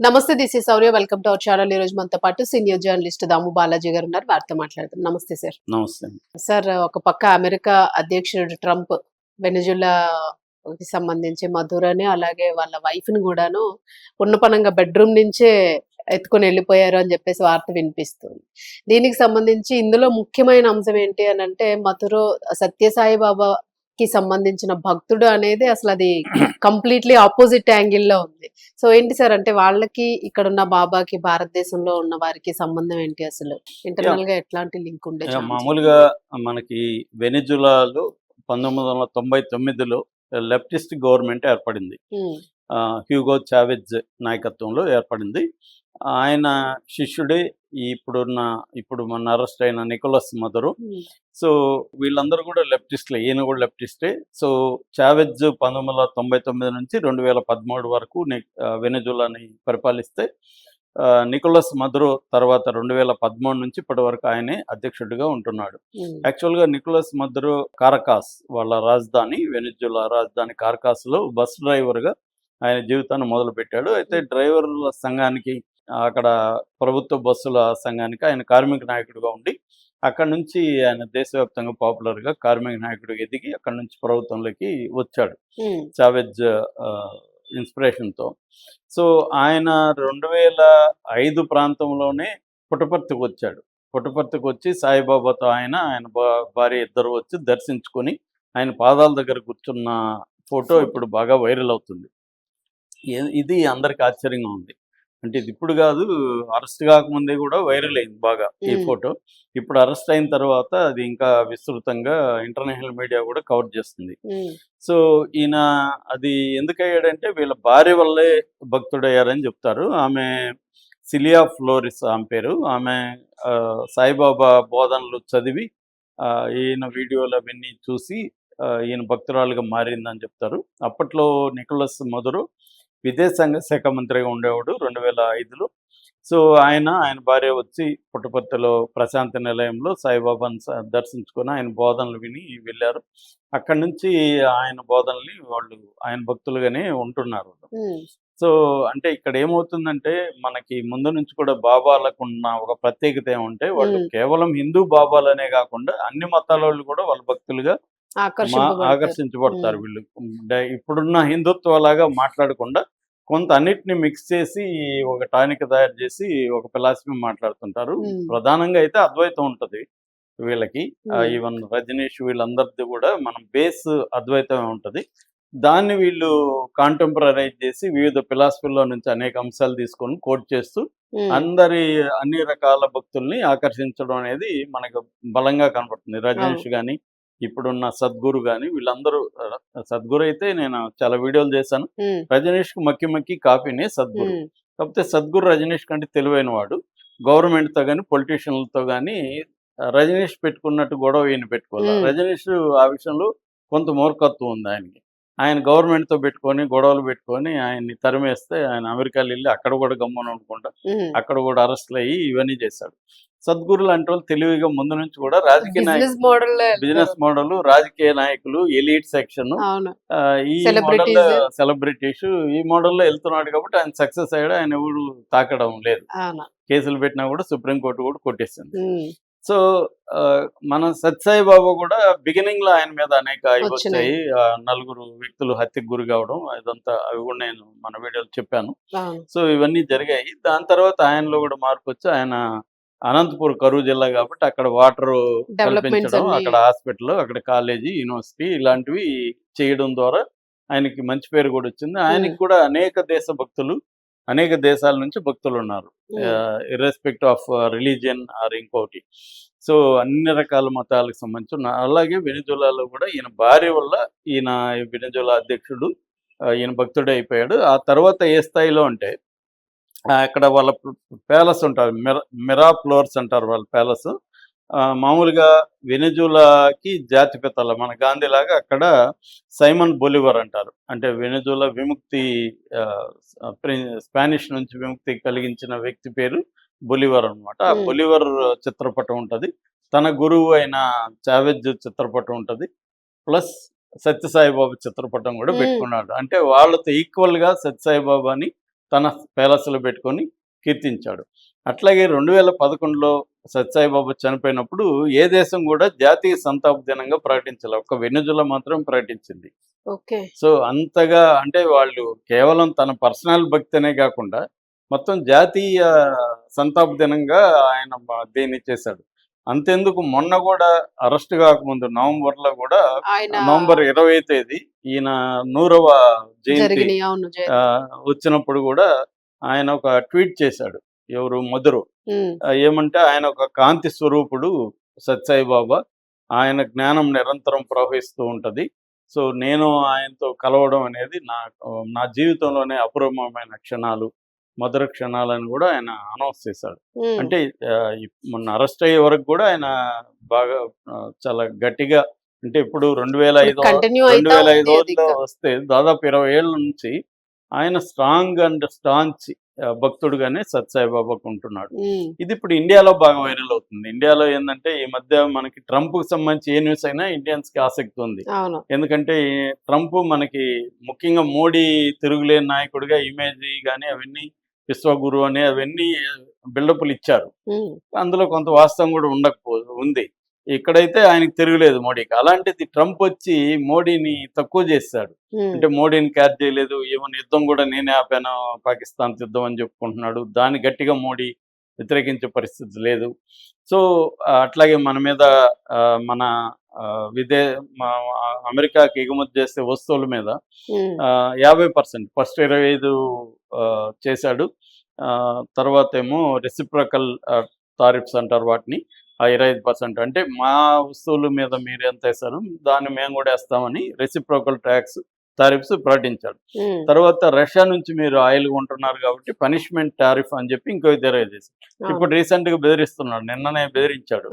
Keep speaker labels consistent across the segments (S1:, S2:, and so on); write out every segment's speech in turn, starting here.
S1: నమస్తే this is Sourya. Welcome to our channel. ఈ రోజు మనతో పాటు సీనియర్ జర్నలిస్ట్ దాము బాలాజీ గారు ఉన్నారు. వారితో మాట్లాడుతాం నమస్తే సార్.
S2: నమస్తే.
S1: సార్ ఒక పక్క అమెరికా అధ్యక్షుడు ట్రంప్ వెనుజులా కి సంబంధించి మధురని అలాగే వాళ్ళ వైఫ్ని కూడాను ఉన్నపనంగా బెడ్రూమ్ నుంచే ఎత్తుకొని వెళ్ళిపోయారు అని చెప్పేసి వార్త వినిపిస్తుంది దీనికి సంబంధించి ఇందులో ముఖ్యమైన అంశం ఏంటి అని అంటే మధురో సత్యసాయి బాబాకి సంబంధించిన భక్తుడు అనేది అసలు అది కంప్లీట్లీ ఆపోజిట్ యాంగిల్లో ఉంది. సో ఏంటి సార్ అంటే వాళ్ళకి ఇక్కడ ఉన్న బాబాకి భారతదేశంలో ఉన్న వారికి సంబంధం ఏంటి అసలు? ఇంటర్నల్గా ఎట్లాంటి లింక్ ఉండే
S2: మామూలుగా మనకి వెనిజులాలో పంతొమ్మిది వందల తొంభై తొమ్మిదిలో లెఫ్టిస్ట్ గవర్నమెంట్ ఏర్పడింది. హ్యూగో చావెజ్ నాయకత్వంలో ఏర్పడింది. ఆయన శిష్యుడే ఇప్పుడున్న ఇప్పుడు మన అరెస్ట్ అయిన నికోలస్ మదరు. సో వీళ్ళందరూ కూడా లెఫ్టిస్ట్లే ఈయన కూడా లెఫ్టిస్టే. సో చావెజ్ పంతొమ్మిది వందల తొంభై తొమ్మిది నుంచి రెండు వేల పదమూడు వరకు వెనజులాని పరిపాలిస్తే నికోలస్ మదురో తర్వాత రెండు వేల పదమూడు నుంచి ఇప్పటి వరకు ఆయనే అధ్యక్షుడిగా ఉంటున్నాడు. యాక్చువల్గా నికోలస్ మదురో కారకాస్ వాళ్ళ రాజధాని వెనిజులా రాజధాని కారకాస్లో బస్ డ్రైవర్గా ఆయన జీవితాన్ని మొదలుపెట్టాడు. అయితే డ్రైవర్ల సంఘానికి అక్కడ ప్రభుత్వ బస్సుల సంఘానికి ఆయన కార్మిక నాయకుడిగా ఉండి అక్కడ నుంచి ఆయన దేశవ్యాప్తంగా పాపులర్గా కార్మిక నాయకుడిగా ఎదిగి అక్కడ నుంచి ప్రభుత్వంలోకి వచ్చాడు. చావెజ్ ఇన్స్పిరేషన్తో. సో ఆయన రెండు వేల ఐదు ప్రాంతంలోనే పుట్టపర్తికి వచ్చాడు. పుట్టపర్తికి వచ్చి సాయిబాబాతో ఆయన ఆయన భార్య ఇద్దరు వచ్చి దర్శించుకొని ఆయన పాదాల దగ్గర కూర్చున్న ఫోటో. ఇప్పుడు బాగా వైరల్ అవుతుంది. ఇది అందరికి ఆశ్చర్యంగా ఉంది. అంటే ఇది ఇప్పుడు కాదు అరెస్ట్ కాకముందే కూడా వైరల్ అయింది బాగా ఈ. ఫోటో. ఇప్పుడు అరెస్ట్ అయిన తర్వాత అది ఇంకా విస్తృతంగా ఇంటర్నేషనల్ మీడియా కూడా కవర్ చేస్తుంది. సో ఈయన అది ఎందుకు అయ్యాడంటే వీళ్ళ భార్య వల్లే భక్తుడయ్యారని చెప్తారు. ఆమె సిలియా ఫ్లోరిస్ ఆమె పేరు. ఆమె సాయిబాబా బోధనలు చదివి ఆ, ఈయన వీడియోలు అవన్నీ చూసి ఈయన భక్తురాలుగా మారిందని చెప్తారు. అప్పట్లో నికోలస్ మధురు విదేశాంగ శాఖ మంత్రిగా ఉండేవాడు రెండు వేల ఐదులో సో ఆయన ఆయన భార్య వచ్చి పుట్టపర్తిలో ప్రశాంతి నిలయంలో సాయిబాబాను దర్శించుకొని ఆయన బోధనలు విని వెళ్ళారు అక్కడి నుంచి ఆయన బోధనల్ని వాళ్ళు ఆయన భక్తులుగానే ఉంటున్నారు సో అంటే ఇక్కడ ఏమవుతుందంటే మనకి ముందు నుంచి కూడా బాబాలకు ఉన్న ఒక ప్రత్యేకత ఏమంటే వాళ్ళు. కేవలం హిందూ బాబాలనే కాకుండా అన్ని మతాల వాళ్ళు కూడా వాళ్ళ భక్తులుగా. ఆకర్షించబడతారు. వీళ్ళు ఇప్పుడున్న హిందుత్వ లాగా మాట్లాడకుండా కొంత అన్నిటిని మిక్స్ చేసి ఒక టానిక్ తయారు చేసి ఒక ఫిలాసఫీ మాట్లాడుతుంటారు. ప్రధానంగా అయితే అద్వైతం ఉంటది వీళ్ళకి. ఈవెన్ రజనీష్ వీళ్ళందరిది కూడా మనం బేస్ అద్వైతమే ఉంటది దాన్ని వీళ్ళు కాంటెంపరైజ్ చేసి వివిధ ఫిలాసఫీల్లో నుంచి అనేక అంశాలు తీసుకొని కోట్ చేస్తూ. అందరి అన్ని రకాల భక్తుల్ని ఆకర్షించడం అనేది మనకు బలంగా కనపడుతుంది రజనీష్ కానీ ఇప్పుడున్న సద్గురు కానీ వీళ్ళందరూ సద్గురు అయితే నేను చాలా వీడియోలు చేశాను. రజనీష్కు మక్కి మక్కి కాపీనే సద్గురు. కాకపోతే సద్గురు రజనీష్ కంటే తెలివైన వాడు గవర్నమెంట్తో కానీ పొలిటీషియన్లతో కానీ రజనీష్ పెట్టుకున్నట్టు గొడవ ఈయన పెట్టుకోవాలి. రజనీష్ ఆ విషయంలో కొంత మూర్ఖత్వం ఉంది ఆయనకి ఆయన గవర్నమెంట్తో పెట్టుకొని గొడవలు పెట్టుకొని ఆయన్ని తరిమేస్తే ఆయన అమెరికాలో వెళ్ళి అక్కడ కూడా గమ్మున
S1: మ్మ్.
S2: అక్కడ కూడా అరెస్ట్లు అయ్యి ఇవన్నీ చేశాడు సద్గురు లాంటి వాళ్ళు తెలివిగా ముందు నుంచి కూడా రాజకీయ నాయకులు
S1: బిజినెస్ మోడల్
S2: రాజకీయ నాయకులు ఎలీట్ సెక్షన్ ఈ. మోడల్ సెలబ్రిటీస్ ఈ మోడల్లో వెళ్తున్నాడు కాబట్టి ఆయన సక్సెస్ అయ్యాడు ఆయన ఎవరు తాకడం లేదు కేసులు పెట్టినా కూడా సుప్రీంకోర్టు కూడా కొట్టేసింది. సో మన సత్సాయి బాబు కూడా బిగినింగ్లో ఆయన మీద అనేక ఇవి. వచ్చాయి. నలుగురు వ్యక్తులు హత్యకు గురి కావడం ఇదంతా అవి కూడా నేను మన వీడియోలో చెప్పాను. సో ఇవన్నీ జరిగాయి. దాని తర్వాత ఆయనలో కూడా మార్పు వచ్చి ఆయన అనంతపూర్ కరూరు జిల్లా కాబట్టి అక్కడ వాటర్ కల్పించడం అక్కడ హాస్పిటల్ అక్కడ కాలేజీ యూనివర్సిటీ ఇలాంటివి చేయడం ద్వారా ఆయనకి మంచి పేరు కూడా వచ్చింది. ఆయనకి కూడా అనేక దేశ భక్తులు అనేక దేశాల నుంచి భక్తులు ఉన్నారు. ఇర్రెస్పెక్ట్ ఆఫ్ రిలీజియన్ ఆర్ ఇంకోటి. సో అన్ని రకాల మతాలకు సంబంధించి ఉన్న- అలాగే వెనిజులాలో కూడా ఈయన భార్య వల్ల ఈయన వెనిజులా అధ్యక్షుడు ఈయన భక్తుడే అయిపోయాడు. ఆ తర్వాత ఏ స్థాయిలో అంటే అక్కడ వాళ్ళ ప్యాలెస్ ఉంటారు మిరా మిరా ఫ్లోర్స్ అంటారు వాళ్ళ ప్యాలెస్. మామూలుగా వెనిజులాకి జాతిపితల మన గాంధీ లాగా అక్కడ సైమన్ బొలివర్ అంటారు. అంటే వెనిజులా విముక్తి స్పానిష్ నుంచి విముక్తి కలిగించిన వ్యక్తి పేరు బొలివర్ అన్నమాట. ఆ. బొలివర్ చిత్రపటం ఉంటది. తన గురువు అయిన చావెజ్ చిత్రపటం ఉంటది. ప్లస్ సత్యసాయిబాబు చిత్రపటం కూడా. పెట్టుకున్నాడు. అంటే వాళ్ళతో ఈక్వల్గా సత్యసాయిబాబాని తన ప్యాలెస్లో పెట్టుకొని కీర్తించాడు. అట్లాగే రెండు వేల పదకొండులో సత్సాయిబాబా చనిపోయినప్పుడు ఏ దేశం కూడా జాతీయ సంతాప దినంగా ప్రకటించాలి. ఒక్క వెనుజుల మాత్రం ప్రకటించింది.
S1: ఓకే.
S2: సో అంతగా అంటే వాళ్ళు కేవలం తన పర్సనల్ భక్తినే కాకుండా మొత్తం జాతీయ సంతాప దినంగా ఆయన దీన్ని చేశాడు. అంతెందుకు మొన్న కూడా అరెస్ట్ కాకముందు నవంబర్లో కూడా
S1: ఆయన
S2: నవంబర్ ఇరవై తేదీ ఈయన నూరవ జయంతి వచ్చినప్పుడు కూడా ఆయన ఒక ట్వీట్ చేశాడు. ఎవరు? మధురు. ఏమంటే ఆయన ఒక కాంతి స్వరూపుడు సత్సాయి బాబా. ఆయన జ్ఞానం నిరంతరం ప్రవహిస్తూ ఉంటది. సో నేను ఆయనతో కలవడం అనేది నా నా జీవితంలోనే అపూర్వమైన క్షణాలు మధుర క్షణాలని కూడా ఆయన అనౌన్స్ చేశాడు. అంటే మొన్న అరెస్ట్ అయ్యే వరకు కూడా ఆయన బాగా చాలా గట్టిగా అంటే ఇప్పుడు రెండు వేల ఐదు రెండు వేల ఐదు. వస్తే దాదాపు ఇరవై ఏళ్ళ నుంచి ఆయన స్ట్రాంగ్ అండ్ స్టాంచ్ భక్తుడుగానే సత్సాయిబాబాకు ఉంటున్నాడు. ఇది ఇప్పుడు ఇండియాలో బాగా వైరల్ అవుతుంది. ఇండియాలో ఏంటంటే ఈ మధ్య మనకి ట్రంప్కి సంబంధించి ఏ న్యూస్ అయినా ఇండియన్స్కి ఆసక్తి ఉంది. ఎందుకంటే ట్రంప్ మనకి ముఖ్యంగా మోడీ తిరుగులేని నాయకుడిగా ఇమేజ్ కానీ అవన్నీ విశ్వగురు అని అవన్నీ బిల్డప్లు ఇచ్చారు. అందులో కొంత వాస్తవం కూడా ఉండకపో ఉంది. ఇక్కడైతే ఆయనకి తిరగలేదు మోడీకి. అలాంటిది ట్రంప్ వచ్చి మోడీని తక్కువ
S1: ఉమ్,
S2: అంటే మోడీని క్యాచ్ చేయలేదు ఈవెన్ యుద్ధం కూడా నేనే ఆపాను పాకిస్తాన్ యుద్ధం అని చెప్పుకుంటున్నాడు. దాన్ని గట్టిగా మోడీ వ్యతిరేకించే పరిస్థితి లేదు. సో అట్లాగే మన మీద మన విదే అమెరికాకి ఎగుమతి చేసే వస్తువుల మీద యాభై పర్సెంట్ ఫస్ట్ ఇరవై ఐదు చేశాడు. తర్వాత ఏమో రెసిప్రకల్ టారిఫ్స్ అంటారు వాటిని. ఇరవై ఐదు పర్సెంట్. అంటే మా వస్తువుల మీద మీరు ఎంత వేస్తారు దాన్ని మేము కూడా వేస్తామని రెసిప్రోకల్ ట్యాక్స్ టారిఫ్స్ ప్రకటించాడు తర్వాత రష్యా నుంచి మీరు ఆయిల్ కొంటున్నారు కాబట్టి పనిష్మెంట్ టారిఫ్ అని చెప్పి ఇంకో
S1: అవును.
S2: ఇప్పుడు రీసెంట్గా బెదిరిస్తున్నాడు నిన్ననే బెదిరించాడు.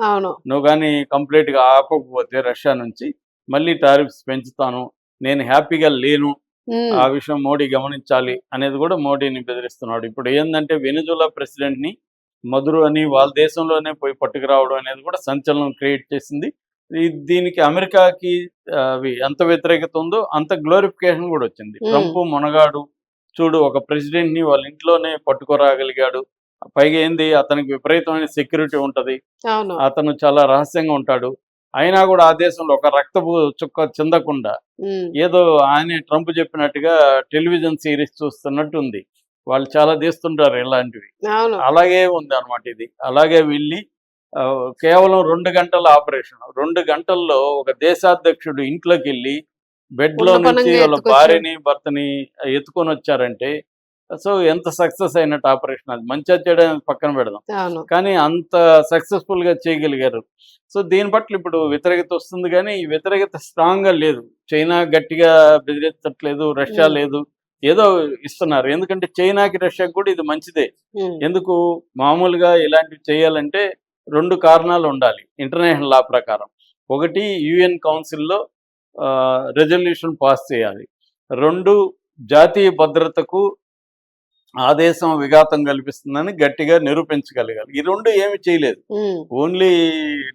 S2: నువ్వు కానీ కంప్లీట్గా ఆపకపోతే రష్యా నుంచి మళ్ళీ టారిఫ్స్ పెంచుతాను నేను హ్యాపీగా లేను. ఆ విషయం మోడీ గమనించాలి అనేది కూడా మోడీని బెదిరిస్తున్నాడు. ఇప్పుడు ఏంటంటే వెనుజులా ప్రెసిడెంట్ని మధురు అని వాళ్ళ దేశంలోనే పోయి పట్టుకురావడం అనేది కూడా సంచలనం క్రియేట్ చేసింది. దీనికి అమెరికాకి ఎంత వ్యతిరేకత ఉందో అంత గ్లోరిఫికేషన్ కూడా వచ్చింది. ట్రంప్ మునగాడు చూడు ఒక ప్రెసిడెంట్ని వాళ్ళ ఇంట్లోనే పట్టుకోరాగలిగాడు. పైగా ఏంది అతనికి విపరీతమైన సెక్యూరిటీ ఉంటది. అతను చాలా రహస్యంగా ఉంటాడు. అయినా కూడా ఆ దేశంలో ఒక రక్తపు చుక్క చెందకుండా ఏదో ఆయన ట్రంప్ చెప్పినట్టుగా టెలివిజన్ సిరీస్ చూస్తున్నట్టు ఉంది వాళ్ళు చాలా తీస్తుంటారు ఇలాంటివి. అలాగే ఉంది అనమాట ఇది. అలాగే వెళ్ళి కేవలం రెండు గంటల ఆపరేషన్. రెండు గంటల్లో ఒక దేశాధ్యక్షుడు ఇంట్లోకి వెళ్ళి బెడ్లో నుంచి వాళ్ళ. భార్యని భర్తని ఎత్తుకొని వచ్చారంటే సో ఎంత సక్సెస్ అయినట్టు ఆపరేషన్ అది. మంచిగా చేయడం పక్కన పెడదాం. కానీ అంత సక్సెస్ఫుల్గా చేయగలిగారు. సో దీని పట్ల ఇప్పుడు వ్యతిరేకత వస్తుంది కానీ ఈ వ్యతిరేకత స్ట్రాంగ్గా లేదు. చైనా గట్టిగా బెదిరించట్లేదు రష్యా. లేదు. ఏదో ఇస్తున్నారు. ఎందుకంటే చైనాకి రష్యాకి కూడా ఇది మంచిదే. ఎందుకు? మామూలుగా ఇలాంటివి చేయాలంటే రెండు కారణాలు ఉండాలి. ఇంటర్నేషనల్ లా ప్రకారం. ఒకటి యుఎన్ కౌన్సిల్లో రెజల్యూషన్ పాస్ చేయాలి. రెండు జాతీయ భద్రతకు ఆదేశం విఘాతం కల్పిస్తుందని గట్టిగా నిరూపించగలగాలి. ఈ రెండు ఏమి చేయలేదు. ఓన్లీ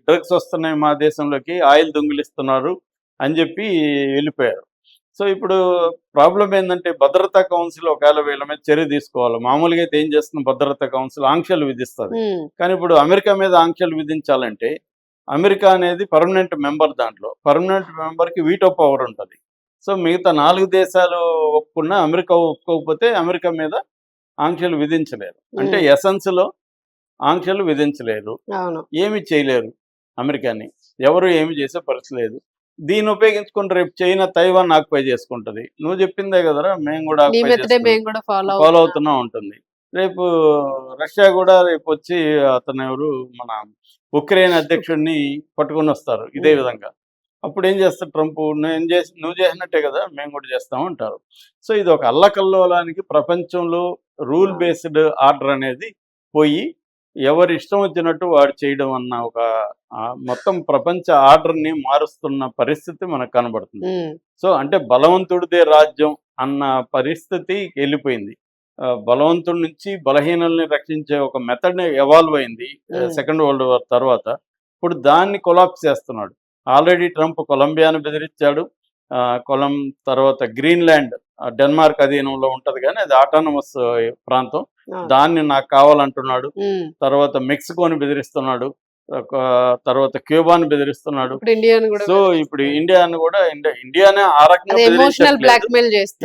S2: డ్రగ్స్ వస్తున్నాయి మా దేశంలోకి ఆయిల్ దొంగిలిస్తున్నారు అని చెప్పి వెళ్ళిపోయారు. సో ఇప్పుడు ప్రాబ్లం ఏంటంటే భద్రతా కౌన్సిల్ ఒకవేళ వీళ్ళ మీద చర్య తీసుకోవాలి. మామూలుగా అయితే ఏం చేస్తుంది భద్రతా కౌన్సిల్ ఆంక్షలు విధిస్తుంది. కానీ ఇప్పుడు అమెరికా మీద ఆంక్షలు విధించాలంటే అమెరికా అనేది పర్మనెంట్ మెంబర్ దాంట్లో. పర్మనెంట్ మెంబర్కి వీటో పవర్ ఉంటుంది. సో మిగతా నాలుగు దేశాలు ఒప్పుకున్నా అమెరికా ఒప్పుకోకపోతే అమెరికా మీద ఆంక్షలు విధించలేరు. అంటే ఎసెన్స్లో ఆంక్షలు విధించలేరు.
S1: అవును.
S2: ఏమి చేయలేరు అమెరికాని. ఎవరు ఏమి చేసే పరిస్థితి లేదు. దీన్ని ఉపయోగించుకుని రేపు చైనా తైవాన్ ఆక్యుపై చేసుకుంటది. నువ్వు చెప్పిందే కదరా మేము కూడా
S1: ఫాలో
S2: అవుతున్నా. ఉంటుంది. రేపు రష్యా కూడా రేపు వచ్చి అతను ఎవరు మన ఉక్రెయిన్ అధ్యక్షుడిని పట్టుకొని వస్తారు ఇదే. విధంగా. అప్పుడు ఏం చేస్తారు ట్రంప్ నేను చేసి నువ్వు చేసినట్టే కదా మేము కూడా చేస్తాం అంటారు. సో ఇది ఒక అల్లకల్లోలానికి ప్రపంచంలో రూల్. బేస్డ్ ఆర్డర్ అనేది పోయి ఎవరి ఇష్టం వచ్చినట్టు వాడు చేయడం అన్న ఒక మొత్తం ప్రపంచ ఆర్డర్ని మారుస్తున్న పరిస్థితి మనకు కనబడుతుంది. సో అంటే బలవంతుడిదే రాజ్యం అన్న పరిస్థితి వెళ్ళిపోయింది. బలవంతుడి నుంచి బలహీనల్ని రక్షించే ఒక మెథడ్ ఎవాల్వ్ అయింది. సెకండ్ వరల్డ్ వార్ తర్వాత. ఇప్పుడు దాన్ని కొలాప్స్ చేస్తున్నాడు. ఆల్రెడీ ట్రంప్ కొలంబియాను బెదిరించాడు. కొలం తర్వాత గ్రీన్లాండ్ డెన్మార్క్ అధీనంలో ఉంటది కానీ అది ఆటానమస్ ప్రాంతం. దాన్ని నాకు కావాలంటున్నాడు. తర్వాత మెక్సికోని బెదిరిస్తున్నాడు. తర్వాత క్యూబాని బెదిరిస్తున్నాడు. సో ఇప్పుడు ఇండియాని కూడా ఇండియా ఇండియానే ఆ రకంగా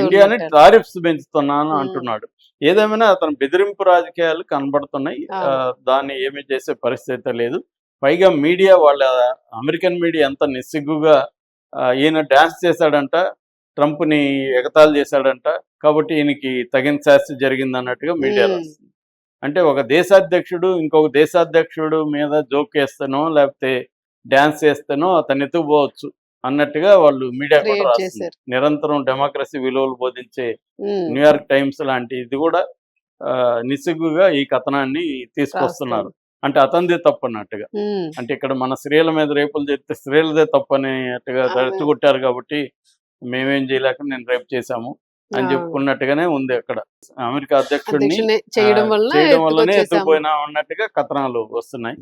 S2: ఇండియాని. టారిఫ్స్ పెంచుతున్నాను. అంటున్నాడు. ఏదేమైనా అతను బెదిరింపు రాజకీయాలు కనబడుతున్నాయి. దాన్ని ఏమీ చేసే పరిస్థితి లేదు. పైగా మీడియా వాళ్ళ అమెరికన్ మీడియా ఎంత నిస్సిగ్గుగా ఈయన డాన్స్ చేశాడంట ట్రంప్ని ఎగతాళి చేశాడంట కాబట్టి ఈయనకి తగిన శాస్తి జరిగింది అన్నట్టుగా మీడియా అంటే ఒక దేశాధ్యక్షుడు ఇంకొక దేశాధ్యక్షుడు మీద జోక్ వేస్తేనో లేకపోతే డాన్స్ చేస్తేనో అతను ఎత్తుకుపోవచ్చు అన్నట్టుగా వాళ్ళు మీడియా కూడా. నిరంతరం డెమోక్రసీ విలువలు బోధించే. న్యూయార్క్ టైమ్స్ లాంటి ఇది కూడా ఆ, నిస్సిగ్గుగా ఈ కథనాన్ని తీసుకొస్తున్నారు. అంటే అతనిదే తప్పు అన్నట్టుగా. అంటే ఇక్కడ మన స్త్రీల మీద రేపులు చేస్తే స్త్రీలదే తప్పు అనేట్టుగా. రెచ్చగొట్టారు కాబట్టి మేమేం చేయలేక నేను రేపు చేశాము అని. చెప్పుకున్నట్టుగానే ఉంది అక్కడ అమెరికా అధ్యక్షుడిని
S1: చేయడం
S2: వల్లనే. ఎత్తుకుపోయినా ఉన్నట్టుగా కథనాలు వస్తున్నాయి